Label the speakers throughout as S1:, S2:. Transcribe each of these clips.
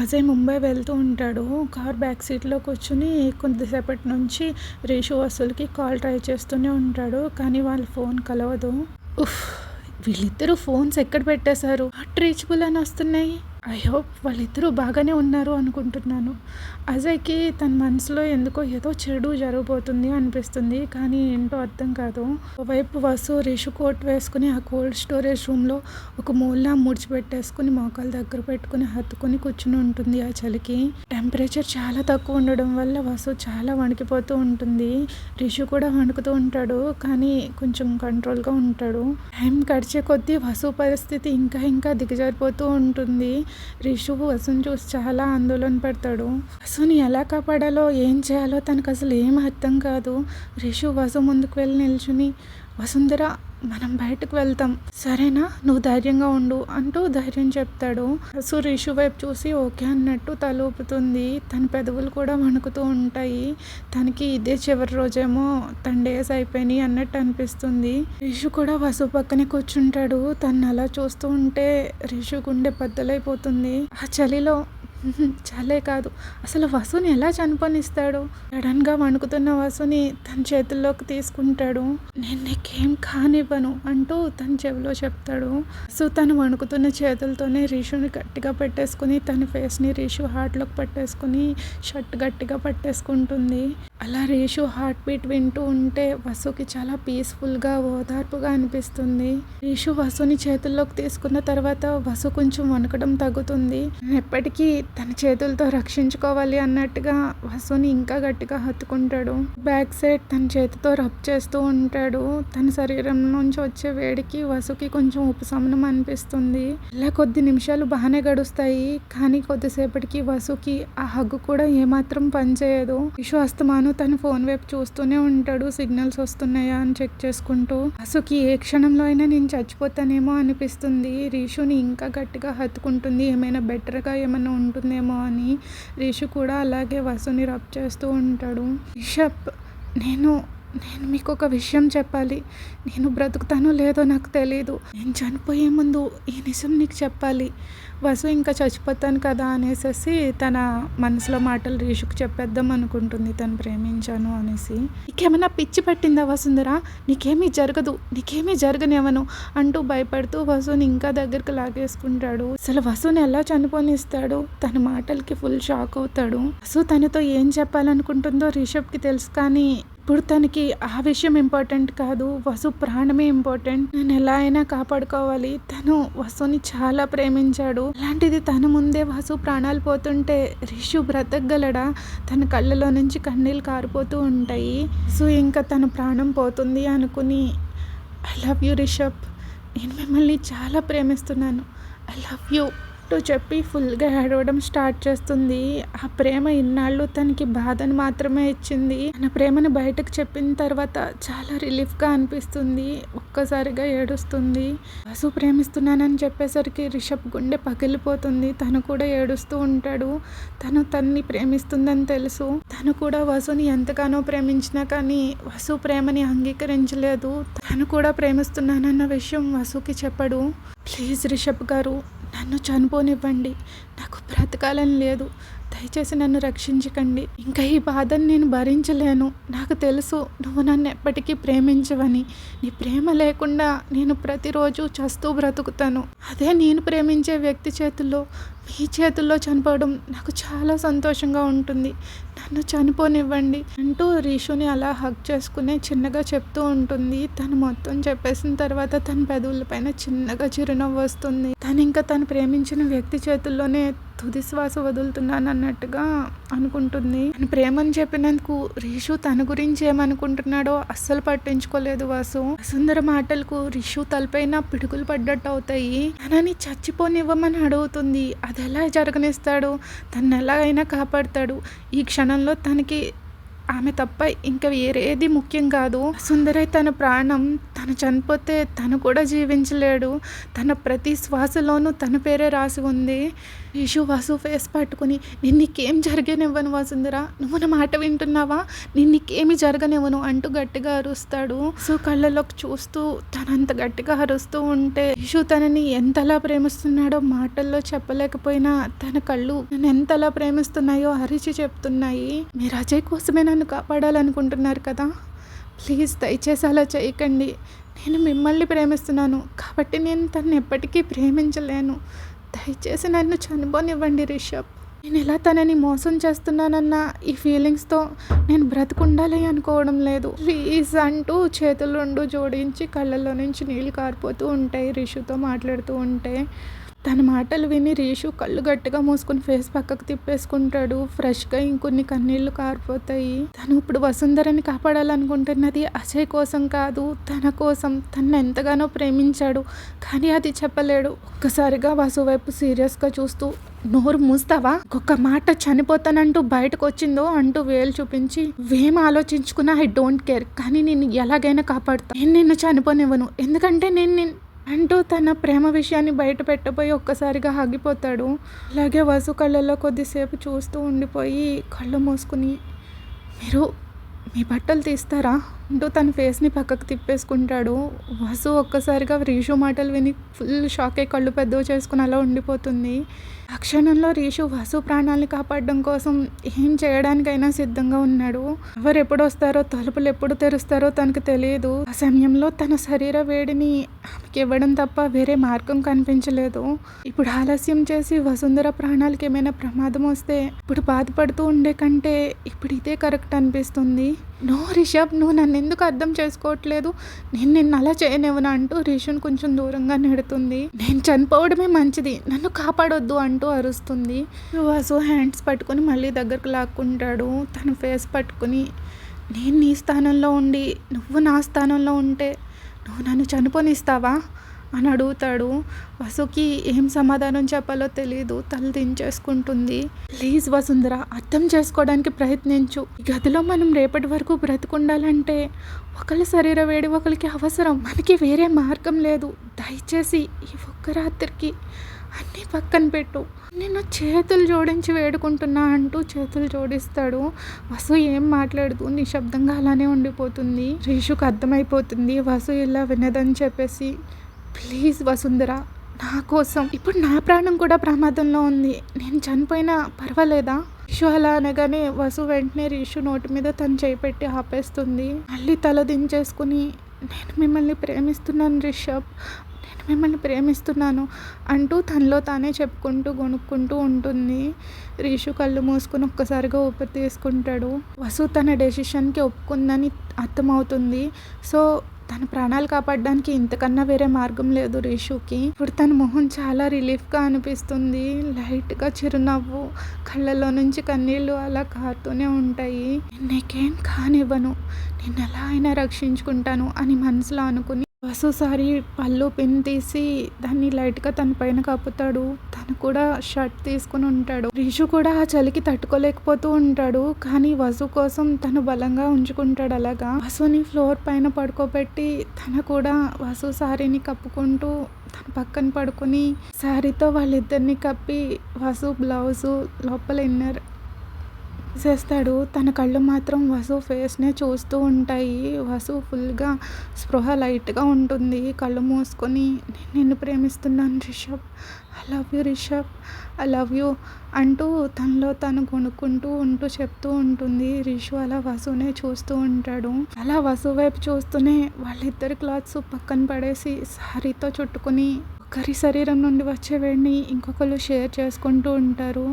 S1: అజయ్ ముంబై వెళ్తూ ఉంటాడు. Car back సీట్లో కూర్చుని కొద్దిసేపటి నుంచి రేషు వసూలుకి కాల్ ట్రై చేస్తూనే ఉంటాడు కానీ వాళ్ళ ఫోన్ కలవదు. ఉఫ్ వీళ్ళిద్దరూ ఫోన్స్ ఎక్కడ పెట్టేశారు? రీచబుల్ అని వస్తున్నాయి. ఐ హోప్ వాళ్ళిద్దరూ బాగానే ఉన్నారు అనుకుంటున్నాను. అజయ్కి తన మనసులో ఎందుకో ఏదో చెడు జరగబోతుంది అనిపిస్తుంది కానీ ఏంటో అర్థం కాదు. ఒకవైపు వసు రిషు కోట్ వేసుకుని ఆ కోల్డ్ స్టోరేజ్ రూమ్లో ఒక మూల ముడిచిపెట్టేసుకుని మోకాల దగ్గర పెట్టుకుని హత్తుకుని కూర్చుని ఉంటుంది ఆ చలికి. టెంపరేచర్ చాలా తక్కువ ఉండడం వల్ల వసు చాలా వణికిపోతూ ఉంటుంది. రిషు కూడా వణుకుతూ ఉంటాడు కానీ కొంచెం కంట్రోల్గా ఉంటాడు. టైం గడిచే కొద్దీ వసు పరిస్థితి ఇంకా ఇంకా దిగజారిపోతూ ఉంటుంది. రిషు వసుని చూసి చాలా ఆందోళన పడతాడు. వసుని ఎలా కాపాడాలో ఏం చేయాలో తనకు అసలు ఏం అర్థం కాదు. రిషు వసు ముందుకు వెళ్ళి నిల్చుని వసుంధర మనం బయటకు వెళ్తాం. సరేనా? నువ్వు ధైర్యంగా ఉండు అంటూ ధైర్యం చెప్తాడు. సురేషు రిషు వైపు చూసి ఓకే అన్నట్టు తలూపుతుంది. తన పెదవులు కూడా వణుకుతూ ఉంటాయి. తనకి ఇదే చివరి రోజేమో తన డేస్ అయిపోయినాయి అన్నట్టు అనిపిస్తుంది. రిషు కూడా వసు పక్కనే కూర్చుంటాడు. తను అలా చూస్తూ ఉంటే రిషు గుండె బద్దలైపోతుంది. ఆ చలిలో చాలే కాదు. అసలు వసుని ఎలా చనిపోనిస్తాడు? సడన్గా వణుకుతున్న వసుని తన చేతుల్లోకి తీసుకుంటాడు. నేను నీకేం కానివ్వను అంటూ తన చెవిలో చెప్తాడు. వసు తను వణుకుతున్న చేతులతోనే రీషుని గట్టిగా పెట్టేసుకుని తన ఫేస్ని రీషు హార్ట్లోకి పట్టేసుకుని షర్ట్ గట్టిగా పట్టేసుకుంటుంది. అలా రేషు హార్ట్ బీట్ వింటూ ఉంటే వసుకి చాలా పీస్ఫుల్గా ఓదార్పుగా అనిపిస్తుంది. రేషు వసుని చేతుల్లోకి తీసుకున్న తర్వాత వసు కొంచెం వణకడం తగ్గుతుంది. ఎప్పటికీ తన చేతులతో రక్షించుకోవాలి అన్నట్టుగా వసుని ఇంకా గట్టిగా హత్తుకుంటాడు. బ్యాక్ సైడ్ తన చేతితో రబ్ చేస్తూ ఉంటాడు. తన శరీరం నుంచి వచ్చే వేడికి వసుకి కొంచెం ఉపశమనం అనిపిస్తుంది. ఇలా కొద్ది నిమిషాలు బాగానే గడుస్తాయి. కానీ కొద్దిసేపటికి వసుకి ఆ హగ్గు కూడా ఏమాత్రం పనిచేయదు. విశ్వాస్తమాను తన ఫోన్ వైపు చూస్తూనే ఉంటాడు. సిగ్నల్స్ వస్తున్నాయా అని చెక్ చేసుకుంటూ. వసుకి ఏ క్షణంలో అయినా నేను చచ్చిపోతానేమో అనిపిస్తుంది. రీషుని ఇంకా గట్టిగా హత్తుకుంటుంది. ఏమైనా బెటర్గా ఏమైనా ఉంటుందేమో అని రిషి కూడా అలాగే వసుని రబ్ చేస్తూ ఉంటాడు. రిషబ్ నేను నేను మీకు ఒక విషయం చెప్పాలి. నేను బ్రతుకుతానో లేదో నాకు తెలియదు నేను చనిపోయే ముందు ఈ నిజం నీకు చెప్పాలి. వసు ఇంకా చచ్చిపోతాను కదా అనేసి తన మనసులో మాటలు రీషుకు చెప్పేద్దాం అనుకుంటుంది. తను ప్రేమించాను అనేసి. నీకేమైనా పిచ్చి పట్టిందా వసుంధరా? నీకేమీ జరగదు. నీకేమీ జరగనివ్వను అంటూ భయపడుతూ వసుని ఇంకా దగ్గరికి లాగేసుకుంటాడు. అసలు వసుని ఎలా చనిపోనిస్తాడు? తన మాటలకి ఫుల్ షాక్ అవుతాడు. వసు తనతో ఏం చెప్పాలనుకుంటుందో రిషబ్కి తెలుసు కానీ ఇప్పుడు తనకి ఆ విషయం ఇంపార్టెంట్ కాదు. వసు ప్రాణమే ఇంపార్టెంట్ నేను ఎలా అయినా కాపాడుకోవాలి. తను వసుని చాలా ప్రేమించాడు. అలాంటిది తన ముందే వసు ప్రాణాలు పోతుంటే రిషు బ్రతకగలడా? తన కళ్ళలో నుంచి కన్నీళ్ళు కారిపోతూ ఉంటాయి. సో ఇంకా తన ప్రాణం పోతుంది అనుకుని ఐ లవ్ యూ రిషబ్. నేను మిమ్మల్ని చాలా ప్రేమిస్తున్నాను. ఐ లవ్ యూ అంటూ చెప్పి ఫుల్గా ఏడవడం స్టార్ట్ చేస్తుంది. ఆ ప్రేమ ఇన్నాళ్ళు తనకి బాధను మాత్రమే ఇచ్చింది. తన ప్రేమను బయటకు చెప్పిన తర్వాత చాలా రిలీఫ్గా అనిపిస్తుంది. ఒక్కసారిగా ఏడుస్తుంది. వసు ప్రేమిస్తున్నానని చెప్పేసరికి రిషబ్ గుండె పగిలిపోతుంది. తను కూడా ఏడుస్తూ ఉంటాడు. తను తన్ని ప్రేమిస్తుందని తెలుసు. తను కూడా వసుని ఎంతగానో ప్రేమించినా కానీ వసు ప్రేమని అంగీకరించలేదు. తను కూడా ప్రేమిస్తున్నానన్న విషయం వసుకి చెప్పడు. ప్లీజ్ రిషబ్ గారు నన్ను చనిపోనివ్వండి. నాకు బ్రతకాలని లేదు. దయచేసి నన్ను రక్షించకండి. ఇంకా ఈ బాధను నేను భరించలేను. నాకు తెలుసు నువ్వు నన్ను ఎప్పటికీ ప్రేమించవని. నీ ప్రేమ లేకుండా నేను ప్రతిరోజు చస్తూ బ్రతుకుతాను. అదే నేను ప్రేమించే వ్యక్తి చేతుల్లో మీ చేతుల్లో చనిపోవడం నాకు చాలా సంతోషంగా ఉంటుంది. నన్ను చనిపోనివ్వండి అంటూ రీషుని అలా హక్ చేసుకునే చిన్నగా చెప్తూ ఉంటుంది. తను మొత్తం చెప్పేసిన తర్వాత తన పెదవుల పైన చిన్నగా చిరునవ్వు వస్తుంది. తను ఇంకా తను ప్రేమించిన వ్యక్తి చేతుల్లోనే తుది శ్వాస వదులుతున్నాను అన్నట్టుగా అనుకుంటుంది ప్రేమని చెప్పినందుకు రిషు తన గురించి ఏమనుకుంటున్నాడో అస్సలు పట్టించుకోలేదు వాసు. సుందర మాటలకు రిషు తలపైన పిడుగులు పడ్డట్టు అవుతాయి తనని చచ్చిపోనివ్వమని అడుగుతుంది. అది ఎలా జరగనిస్తాడు? తను ఎలా అయినా కాపాడతాడు. ఈ క్షణంలో తనకి ఆమె తప్ప ఇంకా వేరేది ముఖ్యం కాదు. సుందరై తన ప్రాణం తను చనిపోతే తను కూడా జీవించలేడు. తన ప్రతి శ్వాసలోనూ తన పేరే రాసి ఉంది. రిషు వాసు ఫేస్ పట్టుకుని నేను నీకేం జరగనివ్వను వాసుందిరా నువ్వు నా మాట వింటున్నావా? నేను నీకేమి జరగనివ్వను? అంటూ గట్టిగా అరుస్తాడు. సో కళ్ళలోకి చూస్తూ తనంత గట్టిగా అరుస్తూ ఉంటే రిషు తనని ఎంతలా ప్రేమిస్తున్నాడో మాటల్లో చెప్పలేకపోయినా తన కళ్ళు నన్ను ఎంతలా ప్రేమిస్తున్నాయో అరిచి చెప్తున్నాయి. మీరు అజయ్ కోసమే నన్ను కాపాడాలనుకుంటున్నారు కదా? ప్లీజ్ దయచేసి అలా చేయకండి. నేను మిమ్మల్ని ప్రేమిస్తున్నాను. కాబట్టి నేను తనని ఎప్పటికీ ప్రేమించలేను. దయచేసి నన్ను చనిపోనివ్వండి రిషబ్. నేను ఎలా తనని మోసం చేస్తున్నానన్న ఈ ఫీలింగ్స్తో నేను బ్రతుకుండాలి అనుకోవడం లేదు. ప్లీజ్ అంటూ చేతులు రెండు జోడించి కళ్ళల్లో నుంచి నీళ్ళు కారిపోతూ ఉంటాయి రిషుతో మాట్లాడుతూ ఉంటే. తన మాటలు విని రీషు కళ్ళు గట్టిగా మూసుకుని ఫేస్ పక్కకు తిప్పేసుకుంటాడు. ఫ్రెష్గా ఇంకొన్ని కన్నీళ్ళు కారిపోతాయి. తను ఇప్పుడు వసుంధరని కాపాడాలనుకుంటున్నది అజయ్ కోసం కాదు తన కోసం. తను ఎంతగానో ప్రేమించాడు కానీ అది చెప్పలేడు. ఒక్కసారిగా వసు వైపు సీరియస్గా చూస్తూ నోరు మూస్తావా? ఒక్క మాట చనిపోతానంటూ బయటకు వచ్చిందో అంటూ వేలు చూపించి వేం ఆలోచించుకున్నా ఐ డోంట్ కేర్. కానీ నేను ఎలాగైనా కాపాడుతా. నేను నిన్ను చనిపోనివ్వను. ఎందుకంటే నేను నిన్- అంటూ తన ప్రేమ విషయాన్ని బయట పెట్టబోయి ఒక్కసారిగా ఆగిపోతాడు. అలాగే వసు కళ్ళల్లో కొద్దిసేపు చూస్తూ ఉండిపోయి కళ్ళు మూసుకుని మీరు మీ బట్టలు తీస్తారా? అంటూ తన ఫేస్ని పక్కకు తిప్పేసుకుంటాడు. వసు ఒక్కసారిగా రీషు మాటలు విని ఫుల్ షాక్ అయి కళ్ళు పెద్దవి చేసుకుని అలా ఉండిపోతుంది. ఆ క్షణంలో రీషు వసు ప్రాణాలను కాపాడడం కోసం ఏం చేయడానికైనా సిద్ధంగా ఉన్నాడు. ఎవరు ఎప్పుడు వస్తారో తలుపులు ఎప్పుడు తెరుస్తారో తనకు తెలియదు. ఆ సమయంలో తన శరీర వేడిని ఆమెకి ఇవ్వడం తప్ప వేరే మార్గం కనిపించలేదు. ఇప్పుడు ఆలస్యం చేసి వసుంధర ప్రాణాలకి ఏమైనా ప్రమాదం వస్తే ఇప్పుడు బాధపడుతూ ఉండే కంటే ఇప్పుడు ఇదే కరెక్ట్ అనిపిస్తుంది. నో రిషబ్ నువ్వు నన్ను ఎందుకు అర్థం చేసుకోవట్లేదు? నేను నిన్ను అలా చేయనివ్వను అంటూ రిషుని కొంచెం దూరంగా నెడుతుంది. నేను చనిపోవడమే మంచిది. నన్ను కాపాడొద్దు అంటూ అరుస్తుంది. వాసు హ్యాండ్స్ పట్టుకొని మళ్ళీ దగ్గరకు లాక్కుంటాడు. తన ఫేస్ పట్టుకుని నేను నీ స్థానంలో ఉండి నువ్వు నా స్థానంలో ఉంటే నువ్వు నన్ను చనిపోనిస్తావా? అని అడుగుతాడు. వసుకి ఏం సమాధానం చెప్పాలో తెలియదు తల దించేసుకుంటుంది. ప్లీజ్ వసుంధర అర్థం చేసుకోవడానికి ప్రయత్నించు. ఈ గదిలో మనం రేపటి వరకు బ్రతుకుండాలంటే ఒకరి శరీర వేడి ఒకరికి అవసరం. మనకి వేరే మార్గం లేదు. దయచేసి ఈ ఒక్క రాత్రికి అన్నీ పక్కన పెట్టు. నేను చేతులు జోడించి వేడుకుంటున్నా అంటూ చేతులు జోడిస్తాడు. వసు ఏం మాట్లాడుతూ నిశ్శబ్దంగా అలానే ఉండిపోతుంది. రీషుకు అర్థమైపోతుంది. వసు ఇలా వినదని చెప్పేసి ప్లీజ్ వసుంధర నా కోసం. ఇప్పుడు నా ప్రాణం కూడా ప్రమాదంలో ఉంది. నేను చనిపోయినా పర్వాలేదా? రిషు అలా అనగానే వసు వెంటనే రిషు నోటి మీద తను చేయి పెట్టి ఆపేస్తుంది. మళ్ళీ తల దించేసుకుని నేను మిమ్మల్ని ప్రేమిస్తున్నాను రిషబ్. నేను మిమ్మల్ని ప్రేమిస్తున్నాను అంటూ తనలో తానే చెప్పుకుంటూ గొనుక్కుంటూ ఉంటుంది. రీషు కళ్ళు మూసుకుని ఒక్కసారిగా ఊపిరి తీసుకుంటాడు. వసు తన డెసిషన్కి ఒప్పుకుందని అర్థమవుతుంది. సో తన ప్రాణాలు కాపాడడానికి ఇంతకన్నా వేరే మార్గం లేదు రీషుకి. ఇప్పుడు తన మొహం చాలా రిలీఫ్గా అనిపిస్తుంది. లైట్గా చిరునవ్వు కళ్ళలో నుంచి కన్నీళ్ళు అలా కారుతూనే ఉంటాయి. నీకేం కానివ్వను. నేను ఎలా అయినా రక్షించుకుంటాను అని మనసులో అనుకుని వసుసారి పళ్ళు పిన్ తీసి దాన్ని లైట్గా తన పైన కప్పుతాడు తను కూడా షర్ట్ తీసుకుని ఉంటాడు. రిషు కూడా ఆ చలికి తట్టుకోలేకపోతూ ఉంటాడు. కానీ వసు కోసం తను బలంగా ఉంచుకుంటాడు అలాగా. వసుని ఫ్లోర్ పైన పడుకోబెట్టి తను కూడా వసు సారీని కప్పుకుంటూ తన పక్కన పడుకొని శారీతో వాళ్ళిద్దరిని కప్పి వసు బ్లౌజు లోపల ఇన్నర్ చేస్తాడు. తన కళ్ళు మాత్రం వసు ఫేస్నే చూస్తూ ఉంటాయి. వసు ఫుల్గా స్పృహ లైట్గా ఉంటుంది. కళ్ళు మూసుకొని నేను నిన్ను ప్రేమిస్తున్నాను Rishabh. I love you Rishabh. I love you అంటూ తనలో తను కొనుక్కుంటూ ఉంటూ చెప్తూ ఉంటుంది. రిషు అలా వసునే చూస్తూ ఉంటాడు. అలా వసు వైపు చూస్తూనే వాళ్ళిద్దరి క్లాత్స్ పక్కన పడేసి సారీతో చుట్టుకుని ఒకరి శరీరం నుండి వచ్చే వేడిని ఇంకొకరు షేర్ చేసుకుంటూ ఉంటారు.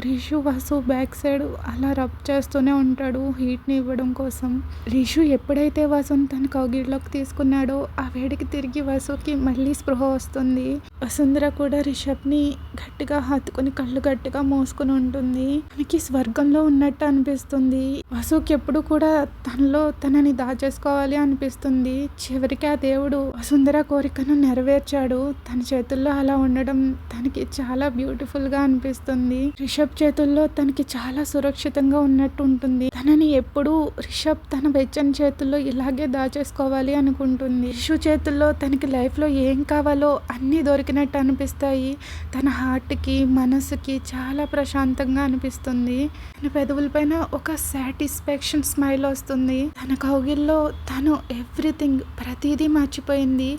S1: రిషు వసు బ్యాక్ సైడ్ అలా రబ్ చేస్తూనే ఉంటాడు హీట్ని ఇవ్వడం కోసం. రిషు ఎప్పుడైతే వసుని తన కౌగిట్లోకి తీసుకున్నాడో ఆ వేడికి తిరిగి వసుకి మళ్ళీ స్పృహ వస్తుంది. వసుంధర కూడా రిషబ్ని గట్టిగా హత్తుకుని కళ్ళు గట్టిగా మోసుకుని ఉంటుంది. తనకి స్వర్గంలో ఉన్నట్టు అనిపిస్తుంది. వసుకి ఎప్పుడు కూడా తనలో తనని దాచేసుకోవాలి అనిపిస్తుంది. చివరికి ఆ దేవుడు వసుంధర కోరికను నెరవేర్చాడు. తన చేతుల్లో అలా ఉండడం తనకి చాలా బ్యూటిఫుల్గా అనిపిస్తుంది. రిషబ్ చేతుల్లో తనకి చాలా సురక్షితంగా ఉన్నట్టు ఉంటుంది. తనని ఎప్పుడు రిషబ్ తన వెచ్చని చేతుల్లో ఇలాగే దాచేసుకోవాలి అనుకుంటుంది. రిషు చేతుల్లో తనకి లైఫ్లో ఏం కావాలో అన్నీ దొరికినట్టు అనిపిస్తాయి. తన హార్ట్కి మనసుకి చాలా ప్రశాంతంగా అనిపిస్తుంది. తన పెదవులపైన ఒక సాటిస్ఫాక్షన్ స్మైల్ వస్తుంది. తన కౌగిల్లో తను ఎవ్రీథింగ్ ప్రతిదీ మర్చిపోయింది.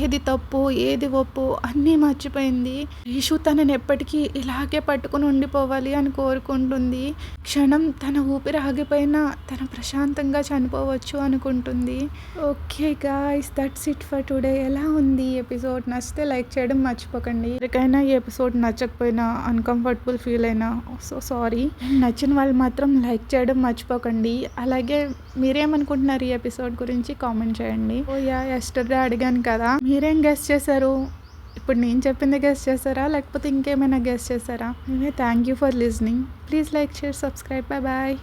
S1: ఏది తప్పు ఏది ఒప్పు అన్నీ మర్చిపోయింది. రిషు తనని ఎప్పటికీ ఇలాగే పట్టుకుని ఉండిపోవాలి అని కోరుకుంటుంది. క్షణం తన ఊపిరి ఆగిపోయినా తను ప్రశాంతంగా చనిపోవచ్చు అనుకుంటుంది. Okay guys that's it for today ఎలా ఉంది ఎపిసోడ్? నచ్చితే లైక్ చేయడం మర్చిపోకండి. ఎవరికైనా ఈ ఎపిసోడ్ నచ్చకపోయినా అన్కంఫర్టబుల్ ఫీల్ అయినా సో సారీ నచ్చిన వాళ్ళు మాత్రం లైక్ చేయడం మర్చిపోకండి. అలాగే మీరేమనుకుంటున్నారు ఈ ఎపిసోడ్ గురించి కామెంట్ చేయండి. ఓ యా ఎస్టర్డే అడిగాను కదా. మీరేం గెస్ట్ చేశారు? ఇప్పుడు నేను చెప్పింది గెస్ట్ చేస్తారా లేకపోతే ఇంకేమైనా గెస్ట్ చేస్తారా thank you for listening please like share subscribe bye bye